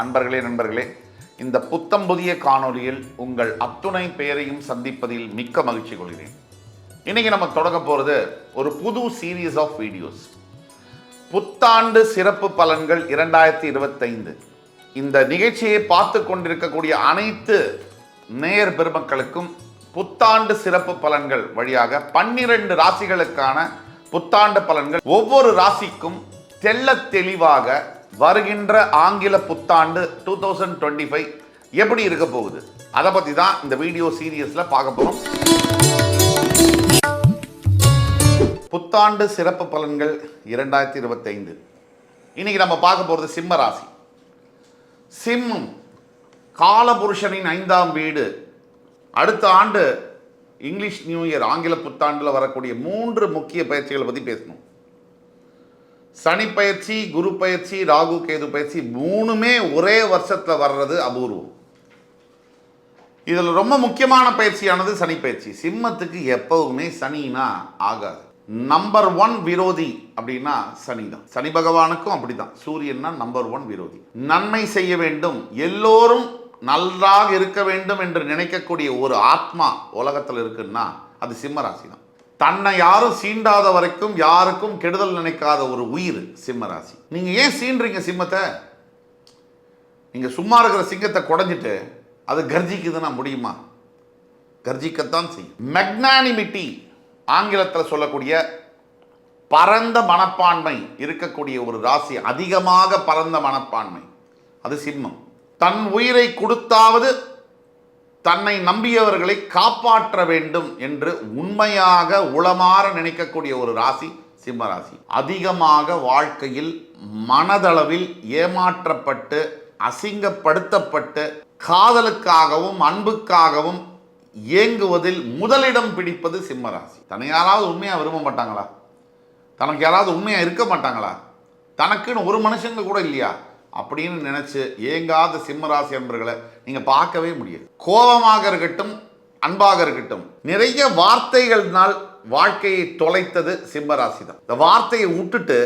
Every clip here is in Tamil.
அன்பர்களே நண்பர்களே இந்த புத்தம் புதிய காணொளியில் உங்கள் அத்துணை பெயரையும் சந்திப்பதில் மிக்க மகிழ்ச்சி கொள்கிறேன். இன்னைக்கு நம்ம தொடங்க போகிறது ஒரு புது சீரீஸ் ஆஃப் வீடியோஸ் புத்தாண்டு சிறப்பு பலன்கள் இரண்டாயிரத்தி இருபத்தைந்து. இந்த நிகழ்ச்சியை பார்த்து கொண்டிருக்கக்கூடிய அனைத்து நேயர் பெருமக்களுக்கும் புத்தாண்டு சிறப்பு பலன்கள் வழியாக பன்னிரண்டு ராசிகளுக்கான புத்தாண்டு பலன்கள் ஒவ்வொரு ராசிக்கும் தெள்ள தெளிவாக வருகின்ற ஆங்கில புத்தாண்டு டூ தௌசண்ட் டுவெண்ட்டி ஃபைவ் எப்படி இருக்க போகுது? அதை பற்றி தான் இந்த வீடியோ சீரியஸில் பார்க்க போகிறோம் புத்தாண்டு சிறப்பு பலன்கள் இரண்டாயிரத்தி இருபத்தைந்து. இன்னைக்கு நம்ம பார்க்க போகிறது சிம்ம ராசி. சிம்மம் காலபுருஷனின் ஐந்தாம் வீடு. அடுத்த ஆண்டு இங்கிலீஷ் நியூ இயர் ஆங்கில புத்தாண்டில் வரக்கூடிய மூன்று முக்கிய பயிற்சிகளை பற்றி பேசணும். சனி பயிற்சி குரு பயிற்சி ராகு கேது பயிற்சி மூணுமே ஒரே வருஷத்தில் வர்றது அபூர்வம். இதில் ரொம்ப முக்கியமான பயிற்சியானது சனி பயிற்சி. சிம்மத்துக்கு எப்பவுமே சனினா ஆகாது. நம்பர் ஒன் விரோதி அப்படின்னா சனி தான் சனி பகவானுக்கும் அப்படிதான். சூரியன்னா நம்பர் ஒன் விரோதி. நன்மை செய்ய வேண்டும். எல்லோரும் நன்றாக இருக்க வேண்டும் என்று நினைக்கக்கூடிய ஒரு ஆத்மா உலகத்தில் இருக்குன்னா அது சிம்ம ராசி தான் தன்னை யாரும் சீண்டாத வரைக்கும் யாருக்கும் கெடுதல் நினைக்காத ஒரு உயிர் சிம்ம ராசி. நீங்க ஏன் சீன்றீங்க சிம்மத்தை? நீங்க சும்மா இருக்கிற சிங்கத்தை குடஞ்சிட்டு அது கர்ஜிக்குதுன்னா முடியுமா? கர்ஜிக்கத்தான் செய்யும். மெக்னானிமிட்டி ஆங்கிலத்தில் சொல்லக்கூடிய பரந்த மனப்பான்மை இருக்கக்கூடிய ஒரு ராசி அதிகமாக பரந்த மனப்பான்மை. அது சிம்மம். தன் உயிரை கொடுத்தாவது தன்னை நம்பியவர்களை காப்பாற்ற வேண்டும் என்று உண்மையாக உளமாற நினைக்கக்கூடிய ஒரு ராசி சிம்ம ராசி. அதிகமாக வாழ்க்கையில் மனதளவில் ஏமாற்றப்பட்டு அசிங்கப்படுத்தப்பட்டு காதலுக்காகவும் அன்புக்காகவும் இயங்குவதில் முதலிடம் பிடிப்பது சிம்ம ராசி. தன்னை யாராவது உண்மையாக விரும்ப மாட்டாங்களா? தனக்கு யாராவது உண்மையாக இருக்க மாட்டாங்களா? தனக்குன்னு ஒரு மனுஷங்க கூட இல்லையா? அப்படின்னு நினைச்சு ஏங்காத சிம்ம ராசி அன்பர்களை நீங்க பார்க்கவே முடியாது. கோபமாக இருக்கட்டும் அன்பாக இருக்கட்டும் நிறைய வார்த்தைகள்னால் வாழ்க்கையை தொலைத்தது சிம்மராசி தான் இந்த வார்த்தையை விட்டுட்டு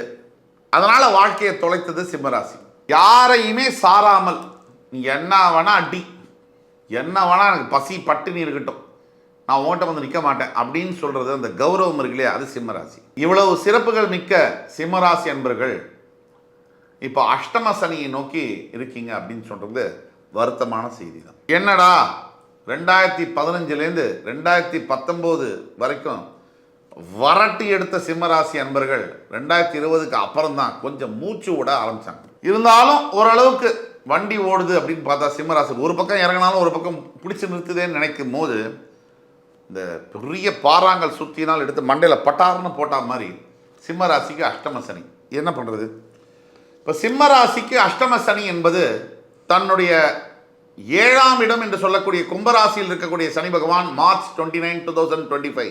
அதனால வாழ்க்கையை தொலைத்தது சிம்மராசி யாரையுமே சாராமல் நீ என்ன வேணா அடி என்ன வேணா எனக்கு பசி பட்டினி இருக்கட்டும் நான் உன்கிட்ட வந்து நிற்க மாட்டேன் அப்படின்னு சொல்றது அந்த கௌரவம் இருக்கு இல்லையா? அது சிம்மராசி இவ்வளவு சிறப்புகள் மிக்க சிம்மராசி அன்பர்கள் இப்போ அஷ்டம சனியை நோக்கி இருக்கீங்க அப்படின்னு சொல்கிறது வருத்தமான செய்தி தான் என்னடா? ரெண்டாயிரத்தி பதினஞ்சுலேருந்து ரெண்டாயிரத்தி பத்தொம்போது வரைக்கும் வரட்டி எடுத்த சிம்மராசி அன்பர்கள் ரெண்டாயிரத்தி இருபதுக்கு அப்புறம் தான் கொஞ்சம் மூச்சு விட ஆரம்பித்தாங்க இருந்தாலும் ஓரளவுக்கு வண்டி ஓடுது அப்படின்னு பார்த்தா சிம்மராசி ஒரு பக்கம் இறங்கினாலும் ஒரு பக்கம் பிடிச்சி நிறுத்துதேன்னு நினைக்கும் போது இந்த பெரிய பாறாங்கல் சுற்றினால் எடுத்து மண்டையில் பட்டார்னு போட்டால் மாதிரி சிம்மராசிக்கு அஷ்டம சனி. என்ன பண்ணுறது இப்போ சிம்ம ராசிக்கு அஷ்டம சனி என்பது தன்னுடைய ஏழாம் இடம் என்று சொல்லக்கூடிய கும்பராசியில் இருக்கக்கூடிய Shani Bhagavan March twenty nine two thousand twenty five.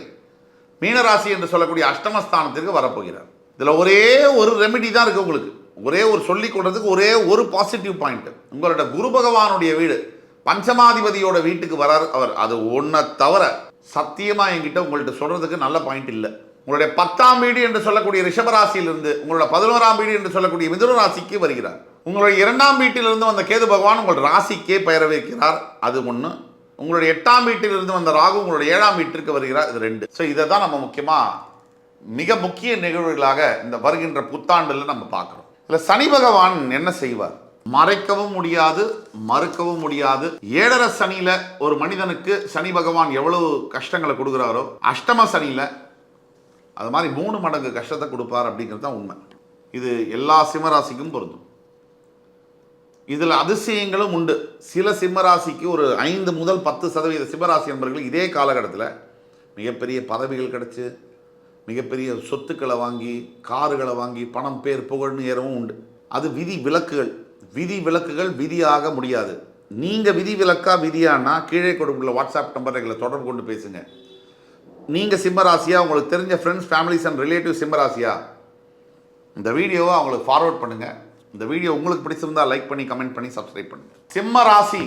மீனராசி என்று சொல்லக்கூடிய அஷ்டமஸ்தானத்திற்கு வரப்போகிறார். இதில் ஒரே ஒரு ரெமெடி தான் இருக்குது உங்களுக்கு. ஒரே ஒரு சொல்லிக் கொடுறதுக்கு ஒரே ஒரு பாசிட்டிவ் பாயிண்ட் உங்களோட குரு பகவானுடைய வீடு பஞ்சமாதிபதியோட வீட்டுக்கு வரார் அவர். அது ஒன்றை தவிர சத்தியமாக என்கிட்ட உங்கள்கிட்ட சொல்கிறதுக்கு நல்ல பாயிண்ட் இல்லை. உங்களுடைய பத்தாம் வீடு என்று சொல்லக்கூடிய ரிஷபராசியிலிருந்து உங்களோட பதினோராம் வீடு என்று சொல்லக்கூடிய மிதுன ராசிக்கு வருகிறார். உங்களுடைய இரண்டாம் வீட்டிலிருந்து வந்த கேது பகவான் உங்கள் ராசிக்கே பெயர வைக்கிறார் அது ஒன்று உங்களுடைய எட்டாம் வீட்டிலிருந்து வந்த ராகு உங்களுடைய ஏழாம் வீட்டிற்கு வருகிறார். இது ரெண்டு. ஸோ இதை தான் நம்ம முக்கியமாக மிக முக்கிய நிகழ்வுகளாக இந்த வருகின்ற புத்தாண்டில் நம்ம பார்க்குறோம். இதில் சனி பகவான் என்ன செய்வார்? மறைக்கவும் முடியாது மறுக்கவும் முடியாது. ஏழரை சனியில ஒரு மனிதனுக்கு சனி பகவான் எவ்வளவு கஷ்டங்களை கொடுக்குறாரோ அஷ்டம சனியில அது மாதிரி மூணு மடங்கு கஷ்டத்தை கொடுப்பார் அப்படிங்கிறது தான் உண்மை. இது எல்லா சிம்மராசிக்கும் பொருந்தும். இதில் அதிசயங்களும் உண்டு. சில சிம்மராசிக்கு ஒரு ஐந்து முதல் பத்து சதவீத சிம்மராசி நண்பர்கள் இதே காலகட்டத்தில் மிகப்பெரிய பதவிகள் கிடச்சி மிகப்பெரிய சொத்துக்களை வாங்கி காருகளை வாங்கி பணம் பேர் புகழ்னு ஏறவும் உண்டு. அது விதி விலக்குகள். விதி விலக்குகள் விதியாக முடியாது. நீங்கள் விதி விலக்கா விதியானா கீழே கொடுக்குள்ள வாட்ஸ்அப் நம்பர் எங்களை தொடர்பு கொண்டு பேசுங்கள் நீங்கள் சிம்மராசியா உங்களுக்கு தெரிஞ்ச ஃப்ரெண்ட்ஸ் ஃபேமிலிஸ் அண்ட் ரிலேட்டிவ் சிம்மராசியா? இந்த வீடியோவை அவங்களுக்கு ஃபார்வர்ட் பண்ணுங்கள் இந்த வீடியோ உங்களுக்கு பிடிச்சிருந்தா லைக் பண்ணி கமெண்ட் பண்ணி சப்ஸ்கிரைப் பண்ணுங்கள் சிம்ம ராசி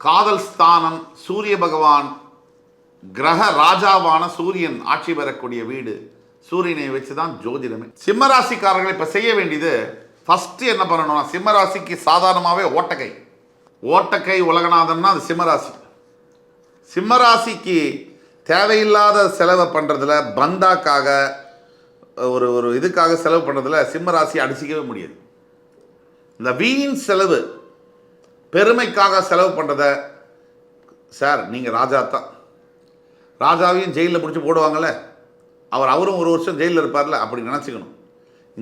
காதல் ஸ்தானம் சூரிய பகவான் கிரக ராஜாவான சூரியன் ஆட்சி பெறக்கூடிய வீடு. சூரியனை வச்சு தான் ஜோதிடமே. சிம்ம ராசிக்காரர்கள் இப்போ செய்ய வேண்டியது ஃபஸ்ட்டு என்ன பண்ணணும்னா சிம்மராசிக்கு சாதாரணமாகவே ஓட்டக்கை. ஓட்டக்கை உலகநாதன்னா அது சிம்மராசி. சிம்மராசிக்கு தேவையில்லாத செலவை பண்ணுறதுல பந்தாக்காக ஒரு ஒரு இதுக்காக செலவு பண்ணுறதுல சிம்மராசி அடிச்சிக்கவே முடியாது. இந்த வீண் செலவு பெருமைக்காக செலவு பண்ணுறத சார் நீங்கள் ராஜா தான். ராஜாவையும் ஜெயிலில் பிடிச்சி போடுவாங்கள்ல அவர் அவரும் ஒரு வருஷம் ஜெயிலில் இருப்பார்ல? அப்படி நினச்சிக்கணும்.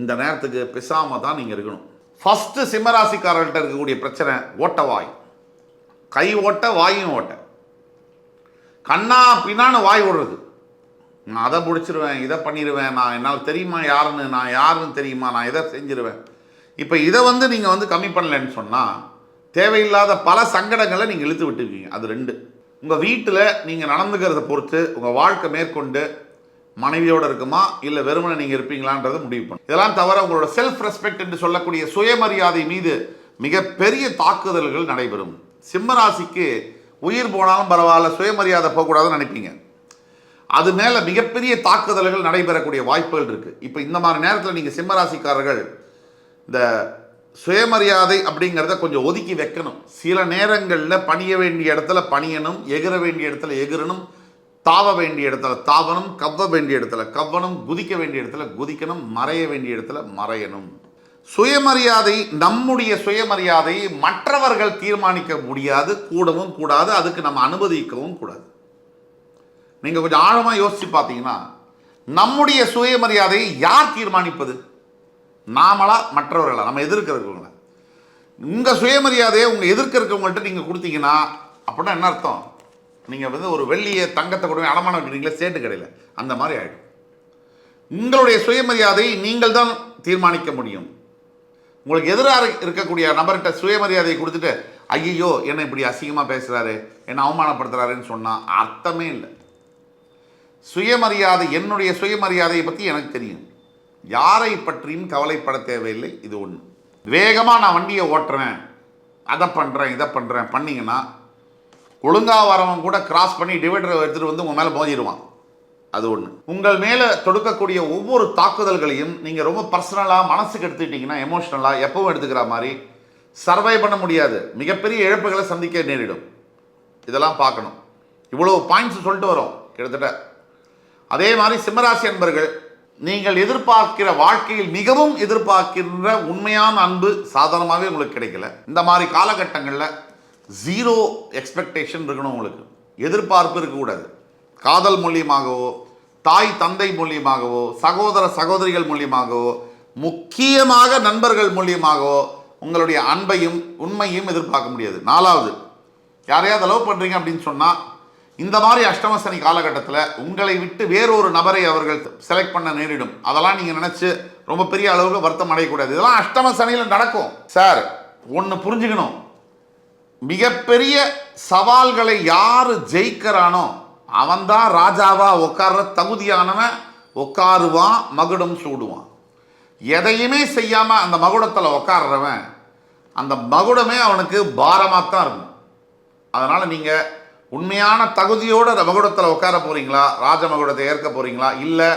இந்த நேரத்துக்கு பிசாமல் தான் நீங்கள் இருக்கணும். ஃபஸ்ட்டு சிம்மராசிக்காரர்கிட்ட இருக்கக்கூடிய பிரச்சனை ஓட்டவாய் கை ஓட்ட வாயும் ஓட்ட. கண்ணா பின்னான்னு வாய் விடுறது நான் அதை பிடிச்சிருவேன் இதை பண்ணிடுவேன் நான் என்னால் தெரியுமா யாருன்னு நான் யாருன்னு தெரியுமா நான் இதை செஞ்சிருவேன்? இப்போ இதை வந்து நீங்கள் வந்து கம்மி பண்ணலன்னு சொன்னால் தேவையில்லாத பல சங்கடங்களை நீங்கள் இழுத்து விட்டுருக்கீங்க. அது ரெண்டு. உங்கள் வீட்டில் நீங்கள் நடந்துக்கிறத பொறுத்து உங்கள் வாழ்க்கை மேற்கொண்டு மனைவியோடு இருக்குமா இல்லை வெறுமனை நீங்கள் இருப்பீங்களான்றதை முடிவு பண்ணும் இதெல்லாம் தவிர உங்களோட செல்ஃப் ரெஸ்பெக்ட் என்று சொல்லக்கூடிய சுயமரியாதை மீது மிகப்பெரிய தாக்குதல்கள் நடைபெறும். சிம்மராசிக்கு உயிர் போனாலும் பரவாயில்ல சுயமரியாதை போகக்கூடாதுன்னு நினைப்பீங்க. அது மேலே மிகப்பெரிய தாக்குதல்கள் நடைபெறக்கூடிய வாய்ப்புகள் இருக்குது இப்போ இந்த மாதிரி நேரத்தில் நீங்கள் சிம்மராசிக்காரர்கள் இந்த சுயமரியாதை அப்படிங்கிறத கொஞ்சம் ஒதுக்கி வைக்கணும். சில நேரங்களில் பணிய வேண்டிய இடத்துல பணியணும் எகிற வேண்டிய இடத்துல எகிரணும் தாவ வேண்டிய இடத்துல தாவணும் கவ்வ வேண்டிய இடத்துல கவ்வணும் குதிக்க வேண்டிய இடத்துல குதிக்கணும் மறைய வேண்டிய இடத்துல மறையணும். சுயமரியாதை நம்முடைய சுயமரியாதை மற்றவர்கள் தீர்மானிக்க முடியாது கூடவும் கூடாது அதுக்கு நம்ம அனுமதிக்கவும் கூடாது. நீங்கள் கொஞ்சம் ஆழமாக யோசித்து பார்த்தீங்கன்னா நம்முடைய சுயமரியாதையை யார் தீர்மானிப்பது? நாமளா மற்றவர்களா? நம்ம எதிர்க்க இருக்கவங்கள உங்கள் சுயமரியாதையை உங்கள் எதிர்க்க இருக்கவங்கள்ட்ட நீங்கள் கொடுத்தீங்கன்னா அப்படின்னா என்ன அர்த்தம்? நீங்கள் வந்து ஒரு வெள்ளியை தங்கத்தை கொண்டு அடமானம் வைக்கிறீங்களே சேட்டு கடையில். அந்த மாதிரி ஆகிடும் உங்களுடைய சுயமரியாதையை நீங்கள் தான் தீர்மானிக்க முடியும். உங்களுக்கு எதிராக இருக்கக்கூடிய நபர்கிட்ட சுயமரியாதையை கொடுத்துட்டு ஐயோ என்னை இப்படி அசிங்கமாக பேசுகிறாரு என்னை அவமானப்படுத்துகிறாருன்னு சொன்னால் அர்த்தமே இல்லை. சுயமரியாதை என்னுடைய சுயமரியாதையை பற்றி எனக்கு தெரியும். யாரை பற்றியும் கவலைப்பட தேவையில்லை இது ஒன்று வேகமாக நான் வண்டியை ஓட்டுறேன். அதை பண்ணுறேன் இதை பண்ணுறேன் பண்ணிங்கன்னா ஒழுங்காக வரவன் கூட கிராஸ் பண்ணி டிவைடரை எடுத்துகிட்டு வந்து உங்கள் மேலே மோதிடுவான். அது ஒன்று உங்கள் மேலே தொடுக்கக்கூடிய ஒவ்வொரு தாக்குதல்களையும் நீங்கள் ரொம்ப பர்சனலாக மனசுக்கு எடுத்துக்கிட்டிங்கன்னா எமோஷ்னலாக எப்பவும் எடுத்துக்கிற மாதிரி சர்வை பண்ண முடியாது. மிகப்பெரிய இழப்புகளை சந்திக்க நேரிடும். இதெல்லாம் பார்க்கணும். இவ்வளோ பாயிண்ட்ஸ் சொல்லிட்டு வரோம் கிட்டத்தட்ட. அதே மாதிரி சிம்மராசி அன்பர்கள் நீங்கள் எதிர்பார்க்கிற வாழ்க்கையில் மிகவும் எதிர்பார்க்கின்ற உண்மையான அன்பு சாதாரணமாகவே உங்களுக்கு கிடைக்கல. இந்த மாதிரி காலகட்டங்களில் ஜீரோ எக்ஸ்பெக்டேஷன் இருக்கணும் உங்களுக்கு. எதிர்பார்ப்பு இருக்கக்கூடாது. காதல் மூலியமாகவோ தாய் தந்தை மூலியமாகவோ சகோதர சகோதரிகள் மூலியமாகவோ முக்கியமாக நண்பர்கள் மூலியமாகவோ உங்களுடைய அன்பையும் உண்மையும் எதிர்பார்க்க முடியாது. நாலாவது யாரையாவது லவ் பண்ணுறீங்க அப்படின்னு சொன்னால் இந்த மாதிரி அஷ்டம சனி காலகட்டத்தில் உங்களை விட்டு வேறொரு நபரை அவர்கள் செலக்ட் பண்ண நேரிடும். அதெல்லாம் நீங்கள் நினச்சி ரொம்ப பெரிய அளவுக்கு வருத்தம் அடையக்கூடாது. இதெல்லாம் அஷ்டம சனியில் நடக்கும். சார் ஒன்று புரிஞ்சுக்கணும். மிகப்பெரிய சவால்களை யார் ஜெயிக்கிறானோ அவன்தான் ராஜாவா உட்கார்ற தகுதியானவன் உட்காருவான் மகுடம் சூடுவான். எதையுமே செய்யாமல் அந்த மகுடத்தில் உட்காடுறவன் அந்த மகுடமே அவனுக்கு பாரமாக தான் இருக்கும். அதனால் நீங்கள் உண்மையான தகுதியோடு அந்த மகுடத்தில் உட்கார போகிறீங்களா ராஜ மகுடத்தை ஏற்க போகிறீங்களா இல்லை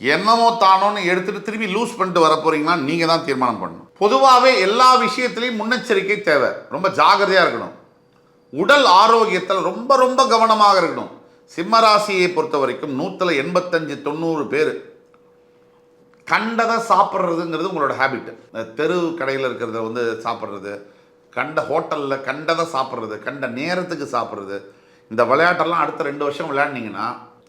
என்னமோ தானோன்னு எடுத்துகிட்டு திரும்பி லூஸ் பண்ணிட்டு வர போகிறீங்களா நீங்கள் தான் தீர்மானம் பண்ணணும். பொதுவாகவே எல்லா விஷயத்துலையும் முன்னெச்சரிக்கை தேவை. ரொம்ப ஜாகிரதையாக இருக்கணும். உடல் ஆரோக்கியத்தில் ரொம்ப ரொம்ப கவனமாக இருக்கணும். சிம்மராசியை பொறுத்த வரைக்கும் நூற்றில் எண்பத்தஞ்சு தொண்ணூறு பேர் கண்டதை சாப்பிட்றதுங்கிறது உங்களோட ஹேபிட் தெரு கடையில் இருக்கிறத வந்து சாப்பிட்றது கண்ட ஹோட்டலில் கண்டதை சாப்பிட்றது கண்ட நேரத்துக்கு சாப்பிட்றது இந்த விளையாட்டெல்லாம் அடுத்த ரெண்டு வருஷம் விளையாடினீங்கன்னா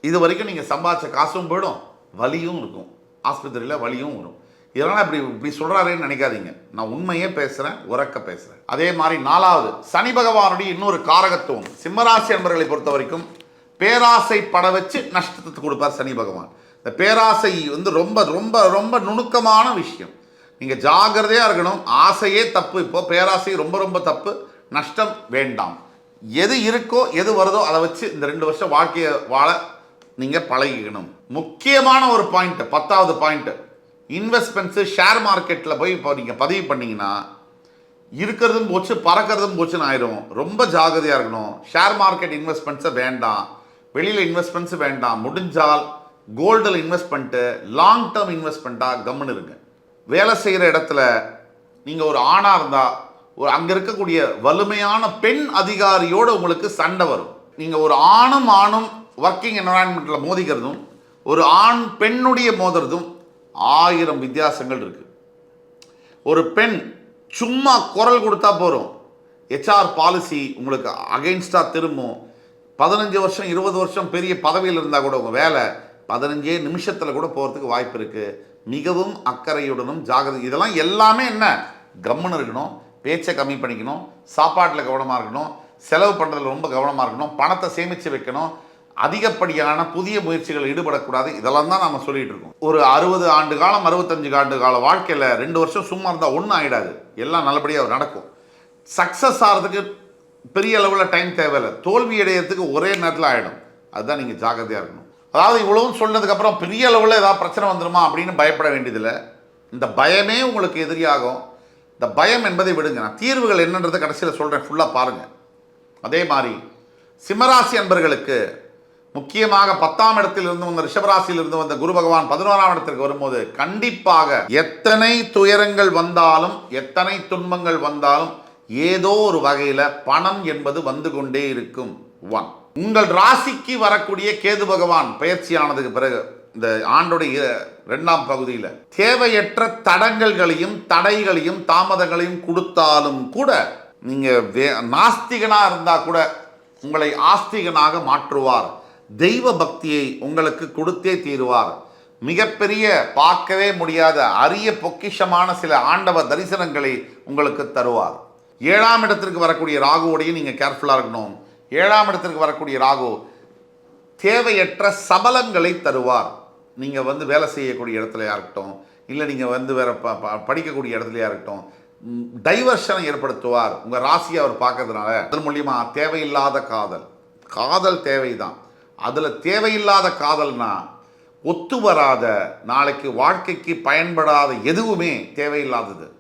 இது வரைக்கும் நீங்கள் சம்பாதிச்ச காசும் போயிடும் வலியும் இருக்கும். ஆஸ்பத்திரியில் வலியும் வரும். இதெல்லாம் இப்படி இப்படி சொல்கிறாரேன்னு நினைக்காதீங்க. நான் உண்மையே பேசுகிறேன் உறக்க பேசுகிறேன் அதே மாதிரி நாலாவது சனி பகவானுடைய இன்னொரு காரகத்துவம். சிம்மராசி என்பர்களை பொறுத்த வரைக்கும் பேராசை பட வச்சு நஷ்டத்தை கொடுப்பார் சனி பகவான். இந்த பேராசை வந்து ரொம்ப ரொம்ப ரொம்ப நுணுக்கமான விஷயம். நீங்கள் ஜாகிரதையாக இருக்கணும். ஆசையே தப்பு. இப்போ பேராசை ரொம்ப ரொம்ப தப்பு. நஷ்டம் வேண்டாம். எது இருக்கோ எது வருதோ அதை வச்சு இந்த ரெண்டு வருஷம் வாழ்க்கையை வாழ நீங்கள் பழகிக்கணும். முக்கியமான ஒரு பாயிண்ட்டு பத்தாவது பாயிண்ட்டு இன்வெஸ்ட்மெண்ட்ஸு ஷேர் மார்க்கெட்டில் போய் இப்போ நீங்கள் பதிவு பண்ணிங்கன்னா இருக்கிறதும் போச்சு பறக்கிறதும் போச்சுன்னு ஆயிரும். ரொம்ப ஜாகிரதையாக இருக்கணும். ஷேர் மார்க்கெட் இன்வெஸ்ட்மெண்ட்ஸை வேண்டாம். வெளியில் இன்வெஸ்ட்மெண்ட்ஸ் வேண்டாம் முடிஞ்சால் கோல்டில் இன்வெஸ்ட் பண்ணிட்டு லாங் டேர்ம் இன்வெஸ்ட்மெண்ட்டாக கம்முன்னு இருங்க. வேலை செய்கிற இடத்துல நீங்கள் ஒரு ஆணாக இருந்தால் ஒரு அங்கே இருக்கக்கூடிய வலிமையான பெண் அதிகாரியோடு உங்களுக்கு சண்டை வரும். நீங்கள் ஒரு ஆணும் ஆணும் ஒர்க்கிங் என்வரான்மெண்ட்டில் மோதிக்கிறதும் ஒரு ஆண் பெண்ணுடைய மோதுறதும் ஆயிரம் வித்தியாசங்கள் இருக்குது ஒரு பெண் சும்மா குரல் கொடுத்தா போகிறோம் ஹெச்ஆர் பாலிசி உங்களுக்கு அகைன்ஸ்டாக திரும்பும். பதினஞ்சு வருஷம் இருபது வருஷம் பெரிய பதவியில் இருந்தால் கூட உங்கள் வேலை பதினஞ்சே நிமிஷத்தில் கூட போகிறதுக்கு வாய்ப்பு இருக்குது மிகவும் அக்கறையுடனும் ஜாகிரதை இதெல்லாம் எல்லாமே என்ன? கம்முன்னு இருக்கணும் பேச்சை கம்மி பண்ணிக்கணும் சாப்பாட்டில் கவனமாக இருக்கணும் செலவு பண்ணுறதுல ரொம்ப கவனமாக இருக்கணும் பணத்தை சேமித்து வைக்கணும் அதிகப்படியான புதிய முயற்சிகள் ஈடுபடக்கூடாது இதெல்லாம் தான் நம்ம சொல்லிகிட்டு இருக்கோம். ஒரு அறுபது ஆண்டு காலம் அறுபத்தஞ்சு ஆண்டு கால வாழ்க்கையில் ரெண்டு வருஷம் சும்மா இருந்தால் ஒன்றும் ஆகிடாது எல்லாம் நல்லபடியாக நடக்கும். சக்ஸஸ் ஆகிறதுக்கு பெரிய அளவில் டைம் தேவையில்லை. தோல்வி அடையிறதுக்கு ஒரே நேரத்தில் ஆகிடும் அதுதான் நீங்கள் ஜாக்கிரதையாக இருக்கணும். அதாவது இவ்வளவும் சொன்னதுக்கப்புறம் பெரிய அளவில் ஏதாவது பிரச்சனை வந்துருமா அப்படின்னு பயப்பட வேண்டியதில்லை. இந்த பயமே உங்களுக்கு எதிரியாகும். இந்த பயம் என்பதை விடுங்க. நான் தீர்வுகள் என்னன்றதை கடைசியில் சொல்கிறேன் ஃபுல்லாக பாருங்கள் அதே மாதிரி சிம்மராசி அன்பர்களுக்கு முக்கியமாக பத்தாம் இடத்திலிருந்து வந்த ரிஷபராசியிலிருந்து வந்த குரு பகவான் பதினோராம் இடத்திற்கு வரும்போது கண்டிப்பாக எத்தனை துயரங்கள் வந்தாலும் எத்தனை துன்பங்கள் வந்தாலும் ஏதோ ஒரு வகையில் பணம் என்பது வந்து கொண்டே இருக்கும். ஒன் உங்கள் ராசிக்கு வரக்கூடிய கேது பகவான் பயிற்சியானதுக்கு பிறகு இந்த ஆண்டுடைய இரண்டாம் பகுதியில் தேவையற்ற தடங்கல்களையும் தடைகளையும் தாமதங்களையும் கொடுத்தாலும் கூட நீங்கள் வே நாஸ்திகனாக இருந்தால் கூட உங்களை ஆஸ்திகனாக மாற்றுவார். தெய்வ பக்தியை உங்களுக்கு கொடுத்தே தீருவார். மிகப்பெரிய பார்க்கவே முடியாத அரிய பொக்கிஷமான சில ஆண்டவ தரிசனங்களை உங்களுக்கு தருவார். ஏழாம் இடத்திற்கு வரக்கூடிய ராகுவோடையும் நீங்கள் கேர்ஃபுல்லாக இருக்கணும். ஏழாம் இடத்திற்கு வரக்கூடிய ராகு தேவையற்ற சபலங்களை தருவார். நீங்கள் வந்து வேலை செய்யக்கூடிய இடத்துலையாக இருக்கட்டும் இல்லை நீங்கள் வந்து வேறு ப ப- படிக்கக்கூடிய இடத்துலையாக இருக்கட்டும் டைவர்ஷனை ஏற்படுத்துவார். உங்கள் ராசியை அவர் பார்க்கறதுனால அதன் மூலியமாக தேவையில்லாத காதல். காதல் தேவை தான் அதில் தேவையில்லாத காதல்னா ஒத்து வராத நாளைக்கு வாழ்க்கைக்கு பயன்படாத எதுவுமே தேவையில்லாதது.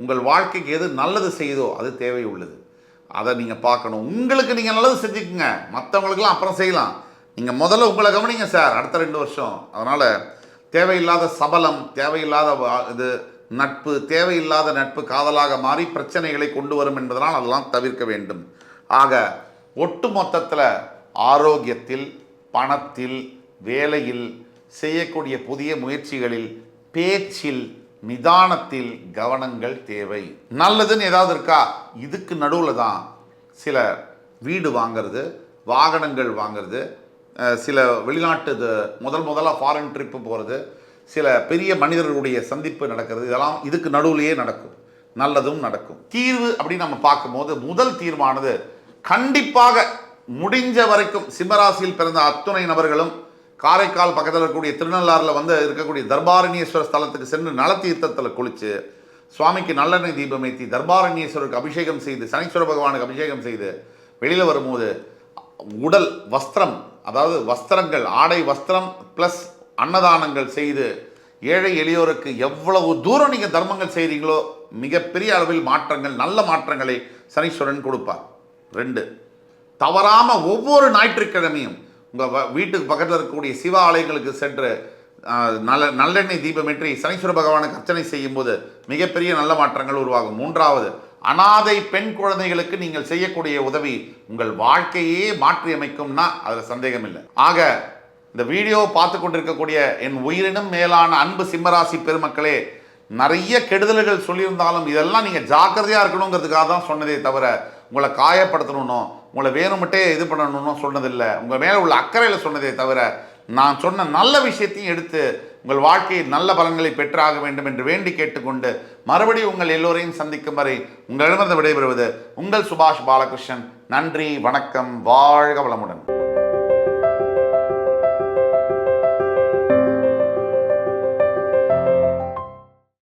உங்கள் வாழ்க்கைக்கு எது நல்லது செய்யுதோ அது தேவை உள்ளது. அதை நீங்கள் பார்க்கணும். உங்களுக்கு நீங்கள் நல்லது செஞ்சுக்குங்க. மற்றவங்களுக்கெல்லாம் அப்புறம் செய்யலாம். நீங்கள் முதல்ல உங்களை கவனிங்க சார் அடுத்த ரெண்டு வருஷம். அதனால் தேவையில்லாத சபலம் தேவையில்லாத இது நட்பு தேவையில்லாத நட்பு காதலாக மாறி பிரச்சனைகளை கொண்டு வரும் என்பதனால் அதெல்லாம் தவிர்க்க வேண்டும். ஆக ஒட்டு மொத்தத்தில் ஆரோக்கியத்தில் பணத்தில் வேலையில் செய்யக்கூடிய புதிய முயற்சிகளில் பேச்சில் நிதானத்தில் கவனங்கள் தேவை. நல்லதுன்னு ஏதாவது இருக்கா? இதுக்கு நடுவில் தான் சில வீடு வாங்கிறது வாகனங்கள் வாங்கிறது சில வெளிநாட்டு முதல் முதலாக ஃபாரின் ட்ரிப்பு போகிறது சில பெரிய மனிதர்களுடைய சந்திப்பு நடக்கிறது இதெல்லாம் இதுக்கு நடுவுலையே நடக்கும். நல்லதும் நடக்கும். தீர்வு அப்படின்னு நம்ம பார்க்கும்போது முதல் தீர்வானது கண்டிப்பாக முடிஞ்ச வரைக்கும் சிம்மராசியில் பிறந்த அத்துணை நபர்களும் காரைக்கால் பக்கத்தில் இருக்கக்கூடிய திருநள்ளாறில் வந்து இருக்கக்கூடிய தர்பாரண்யேஸ்வர ஸ்தலத்துக்கு சென்று நலத்தீர்த்தத்தில் குளித்து சுவாமிக்கு நல்லெண்ணெய் தீபம் ஏற்றி தர்பாரண்யேஸ்வருக்கு அபிஷேகம் செய்து சனீஸ்வர பகவானுக்கு அபிஷேகம் செய்து வெளியில் வரும்போது உடல் வஸ்திரம் அதாவது வஸ்திரங்கள் ஆடை வஸ்திரம் ப்ளஸ் அன்னதானங்கள் செய்து ஏழை எளியோருக்கு எவ்வளவு தூரம் நீங்கள் தர்மங்கள் செய்கிறீங்களோ மிகப்பெரிய அளவில் மாற்றங்கள் நல்ல மாற்றங்களை சனீஸ்வரன் கொடுப்பார். ரெண்டு தவறாமல் ஒவ்வொரு ஞாயிற்றுக்கிழமையும் உங்கள் வீட்டுக்கு பக்கத்தில் இருக்கக்கூடிய சிவ ஆலயங்களுக்கு சென்று நல்ல நல்லெண்ணெய் தீபமேற்றி சனீஸ்வர பகவானுக்கு அர்ச்சனை செய்யும்போது மிகப்பெரிய நல்ல மாற்றங்கள் உருவாகும். மூன்றாவது அனாதை பெண் குழந்தைகளுக்கு நீங்கள் செய்யக்கூடிய உதவி உங்கள் வாழ்க்கையே மாற்றி அமைக்கும்னா அதில் சந்தேகம் இல்லை ஆக இந்த வீடியோ பார்த்து கொண்டிருக்கக்கூடிய என் உயிரினும் மேலான அன்பு சிம்மராசி பெருமக்களே நிறைய கெடுதல்கள் சொல்லியிருந்தாலும் இதெல்லாம் நீங்கள் ஜாக்கிரதையாக இருக்கணுங்கிறதுக்காக தான் சொன்னதே தவிர உங்களை காயப்படுத்தணும்னோ உங்களை வேணுமட்டே இது பண்ணணும்னு சொன்னதில்லை. உங்கள் மேலே உள்ள அக்கறையில் சொன்னதே தவிர நான் சொன்ன நல்ல விஷயத்தையும் எடுத்து உங்கள் வாழ்க்கையில் நல்ல பலன்களை பெற்றாக வேண்டும் என்று வேண்டி கேட்டுக்கொண்டு மறுபடியும் உங்கள் எல்லோரையும் சந்திக்கும் வரை உங்களிடமிருந்து விடைபெறுவது உங்கள் சுபாஷ் பாலகிருஷ்ணன். நன்றி வணக்கம் வாழ்க வளமுடன்.